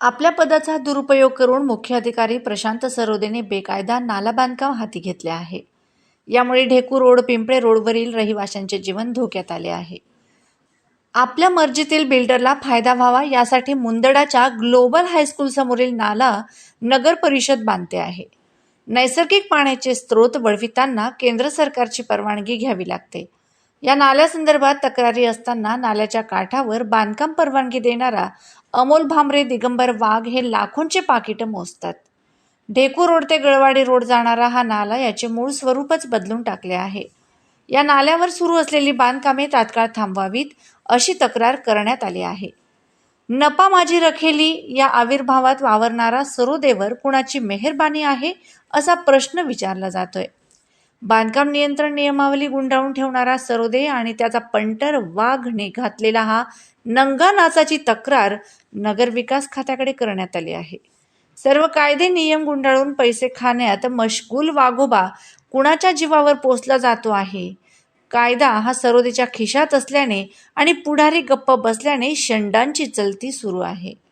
आपल्या पदाचा दुरुपयोग करून मुख्य अधिकारी प्रशांत सरोदेने बेकायदा नाला बांधकाम हाती घेतले आहे. यामुळे ढेकू रोड पिंपळे रोडवरील रहिवाशांचे जीवन धोक्यात आले आहे. आपल्या मर्जीतील बिल्डरला फायदा व्हावा यासाठी मुंदडाच्या ग्लोबल हायस्कूल समोरील नाला नगर परिषद बांधते आहे. नैसर्गिक पाण्याचे स्रोत वळविताना केंद्र सरकारची परवानगी घ्यावी लागते. या नाल्यासंदर्भात तक्रारी असताना नाल्याच्या काठावर बांधकाम परवानगी देणारा अमोल भांबरे दिगंबर वाघ हे लाखोंचे पाकिटं मोजतात. ढेकू रोड ते गळवाडी रोड जाणारा हा नाला याचे मूळ स्वरूपच बदलून टाकले आहे. या नाल्यावर सुरू असलेली बांधकामे तात्काळ थांबवावीत अशी तक्रार करण्यात आली आहे. नपा माझी रखेली या आविर्भावात वावरणारा सरोदेवर कुणाची मेहरबानी आहे असा प्रश्न विचारला जातोय. बांधकाम नियंत्रण नियमावली गुंडाळून ठेवणारा सरोदे आणि त्याचा पंटर वाघने घातलेला हा नंगा नाचाची तक्रार नगरविकास खात्याकडे करण्यात आली आहे. सर्व कायदे नियम गुंडाळून पैसे खाण्यात मशगूल वाघोबा कुणाच्या जीवावर पोचला जातो आहे? कायदा हा सरोदेच्या खिशात असल्याने आणि पुढारी गप्प बसल्याने शंडांची चलती सुरू आहे.